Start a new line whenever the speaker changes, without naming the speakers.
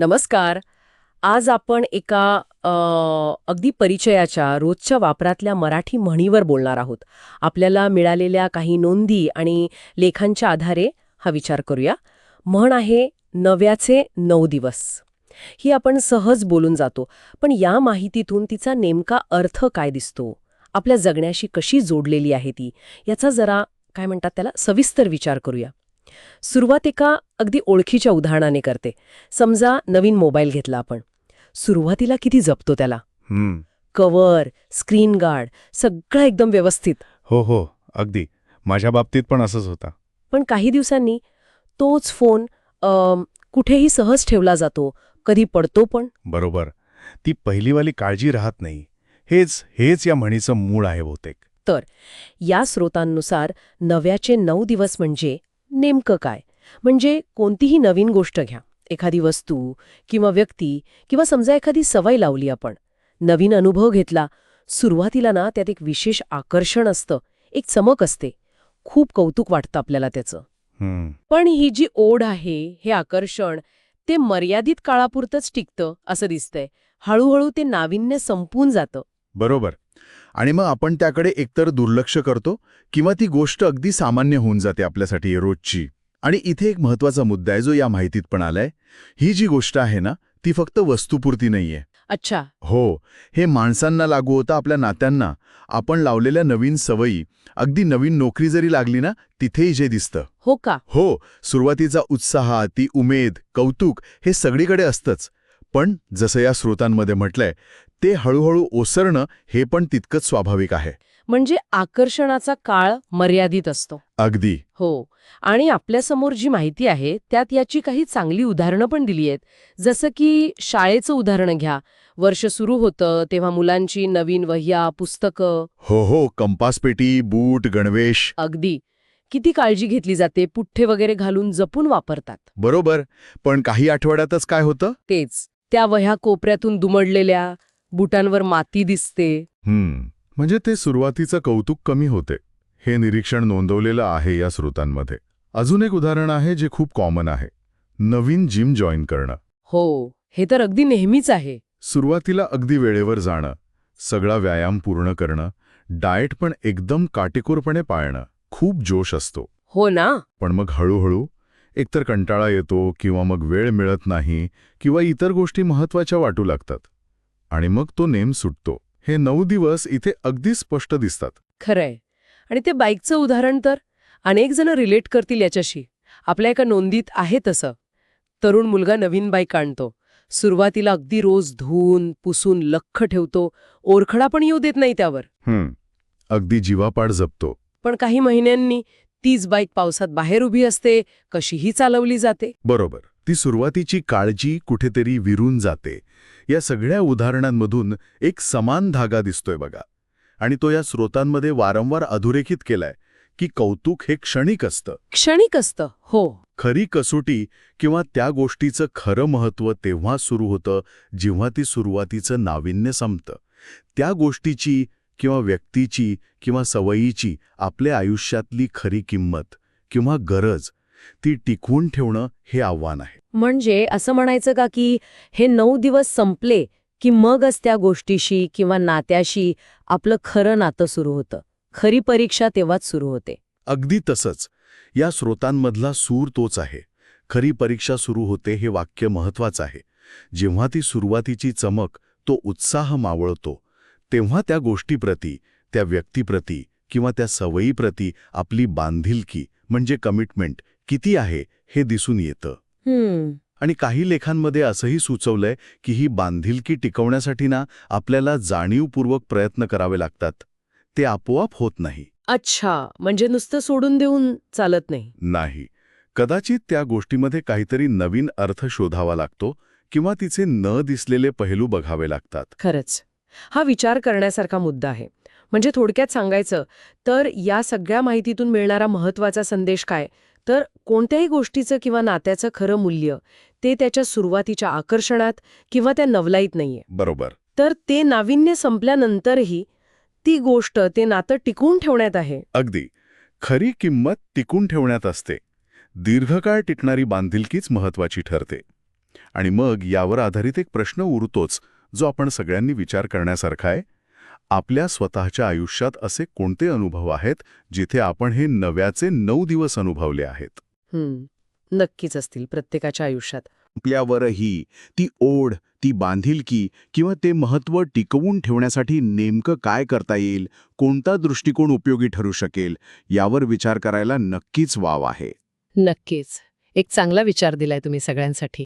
नमस्कार. आज आपण एका अगदी परिचयाच्या रोजच्या वापरातल्या मराठी म्हणीवर बोलणार आहोत. आपल्याला मिळालेल्या काही नोंदी आणि लेखांच्या आधारे हा विचार करूया. म्हण आहे नव्याचे नऊ दिवस. ही आपण सहज बोलून जातो पण या माहितीतून तिचा नेमका अर्थ काय दिसतो? आपल्या जगण्याशी कशी जोडलेली आहे ती? याचा जरा काय म्हणतात त्याला सविस्तर विचार करूया. सुरुवात एका अगदी ओळखीच्या उदाहरणाने करते. समजा नवीन मोबाईल घेतला आपण. सुरुवातीला किती जपतो त्याला? कवर स्क्रीन गार्ड सगळं एकदम व्यवस्थित.
हो हो अगदी. माझ्या बाबतीत पण असंच होता.
पण काही दिवसांनी तोच फोन अम, कुठेही सहज ठेवला जातो. कधी पडतो पण.
बरोबर. ती पहिलीवाली काळजी राहत नाही. हेच हेच या म्हणीचं मूळ आहे बहुतेक.
या स्रोतांनुसार नव्याचे नऊ दिवस म्हणजे नेमकं काय? म्हणजे कोणतीही नवीन गोष्ट घ्या. एखादी वस्तू किंवा व्यक्ती किंवा समजा एखादी सवय लावली आपण. नवीन अनुभव घेतला सुरुवातीला ना त्यात एक विशेष आकर्षण असतं. एक चमक असते. खूप कौतुक वाटतं आपल्याला त्याचं. पण ही जी ओढ आहे हे आकर्षण ते मर्यादित काळापुरतंच टिकतं असं दिसतंय. हळूहळू ते नाविन्य संपून जातं.
बरोबर. आणि मग आपण त्याकडे एकतर दुर्लक्ष करतो किंवा ती गोष्ट अगदी सामान्य होऊन जाते आपल्यासाठी रोजची. आणि इथे एक महत्त्वाचा मुद्दा आहे जो या माहितीत पण आलाय. ही जी गोष्ट आहे ना ती फक्त वस्तुपुरती नाहीये.
अच्छा.
हो हे माणसांना लागू होतं आपल्या नात्यांना. आपण लावलेल्या नवीन सवयी अगदी नवीन नोकरी जरी लागली ना तिथेही जे दिसतं.
हो का?
हो सुरुवातीचा उत्साह ती उमेद कौतुक हे सगळीकडे असतंच. पण जसं या स्रोतांमध्ये म्हटलंय ते हळूहळू ओसरणं हे पण तितकंच स्वाभाविक आहे.
म्हणजे आकर्षणाचा काळ मर्यादित असतो.
अगदी.
हो. आणि आपल्यासमोर जी माहिती आहे त्यात याची काही चांगली उदाहरणं पण दिली आहेत. जसं की शाळेचं उदाहरण घ्या. वर्ष सुरू होतं तेव्हा मुलांची नवीन वह्या पुस्तकं.
हो हो. कंपासपेटी बूट गणवेश.
अगदी. किती काळजी घेतली जाते पुठ्ठे वगैरे घालून जपून वापरतात.
बरोबर. पण काही आठवड्यातच काय होतं?
तेच. त्या वह्या कोपऱ्यातून दुमडलेल्या बुटांवर माती दिसते.
हम्म म्हणजे ते सुरुवातीचं कौतुक कमी होते. हे निरीक्षण नोंदवलेलं आहे या स्रोतांमध्ये. अजून एक उदाहरण आहे जे खूप कॉमन आहे. नवीन जिम जॉईन करणं.
हो हे तर अगदी नेहमीच आहे.
सुरुवातीला अगदी वेळेवर जाणं सगळा व्यायाम पूर्ण करणं डाएट पण एकदम काटेकोरपणे पाळणं खूप जोश असतो.
हो ना?
पण मग हळूहळू एकतर कंटाळा येतो किंवा मग वेळ मिळत नाही किंवा इतर गोष्टी महत्त्वाच्या वाटू लागतात. आणि मग तो नेम सुटतो. हे नऊ दिवस इथे अगदी स्पष्ट दिसतात.
खरंय. आणि ते बाईकचं उदाहरण तर? अनेक जण रिलेट करतील याच्याशी. आपल्या एका नोंदीत आहे तसं. तरुण मुलगा नवीन बाईक आणतो. सुरुवातीला अगदी रोज धुवून पुसून लख्ख ठेवतो. ओरखडा पण येऊ देत नाही त्यावर.
हम्म अगदी जीवापाड जपतो.
पण काही महिन्यांनी तीच बाईक पावसात बाहेर उभी असते कशीही चालवली जाते.
बरोबर. ती सुरुवातीची काळजी कुठेतरी विरून जाते. या सगळ्या उदाहरणांमधून एक समान धागा दिसतोय बघा. आणि तो या स्रोतांमध्ये वारंवार अधोरेखित केलाय की कौतुक हे क्षणिक असतं.
क्षणिक असतं हो.
खरी कसोटी किंवा त्या गोष्टीचं खरं महत्त्व तेव्हा सुरू होतं जेव्हा ती सुरुवातीचं नाविन्य संपतं. त्या गोष्टीची किंवा व्यक्तीची किंवा सवयीची आपल्या आयुष्यातली खरी किंमत किंवा गरज ती टिकवून ठेवणं हे आव्हान आहे.
म्हणजे असं म्हणायचं का की हे नऊ दिवस संपले की मगच त्या गोष्टीशी किंवा नात्याशी आपलं खरं नातं सुरू होतं. खरी परीक्षा तेव्हाच सुरू होते.
अगदी तसंच या स्रोतांमधला सूर तोच आहे. खरी परीक्षा सुरू होते हे वाक्य महत्वाचं आहे. जेव्हा ती सुरुवातीची चमक तो उत्साह मावळतो तेव्हा त्या गोष्टीप्रती त्या व्यक्तीप्रती किंवा त्या सवयीप्रती आपली बांधिलकी म्हणजे कमिटमेंट किती आहे हे दिसून येतं. आणि काही लेखांमध्ये असंही सुचवलंय की ही बांधिलकी टिकवण्यासाठी ना आपल्याला जाणीवपूर्वक प्रयत्न करावे लागतात. ते आपोआप होत नाही.
अच्छा म्हणजे नुसतं सोडून देऊन चालत नाही.
नाही. कदाचित त्या गोष्टीमध्ये काहीतरी नवीन अर्थ शोधावा लागतो किंवा तिचे न दिसलेले पैलू बघावे लागतात.
खरंच. हा विचार करण्यासारखा मुद्दा आहे. म्हणजे थोडक्यात सांगायचं तर या सगळ्या माहितीतून मिळणारा महत्त्वाचा संदेश काय? तर कोणत्याही गोष्टीचं किंवा नात्याचं खरं मूल्य ते त्याच्या सुरुवातीच्या आकर्षणात किंवा त्या नवलाईत नाहीये.
बरोबर.
तर ते नाविन्य संपल्यानंतरही ती गोष्ट ते नातं टिकवून ठेवण्यात आहे.
अगदी. खरी किंमत टिकून ठेवण्यात असते. दीर्घकाळ टिकणारी बांधिलकीच महत्वाची ठरते. आणि मग यावर आधारित एक प्रश्न उरतोच. जो आपण सगळ्यांनी विचार करण्यासारखा आहे आपल्या स्वतःच्या आयुष्यात असे कोणते अनुभव आहेत जिथे आपण हे नव्याचे नऊ दिवस अनुभवले आहेत?
नक्कीच असतील प्रत्येकाच्या आयुष्यात.
आपल्यावरही ती ओढ ती बांधिलकी किंवा ते महत्त्व टिकवून ठेवण्यासाठी नेमकं काय करता येईल कोणता दृष्टिकोन उपयोगी ठरू शकेल यावर विचार करायला नक्कीच वाव आहे.
नक्कीच. एक चांगला विचार दिलाय तुम्ही सगळ्यांसाठी.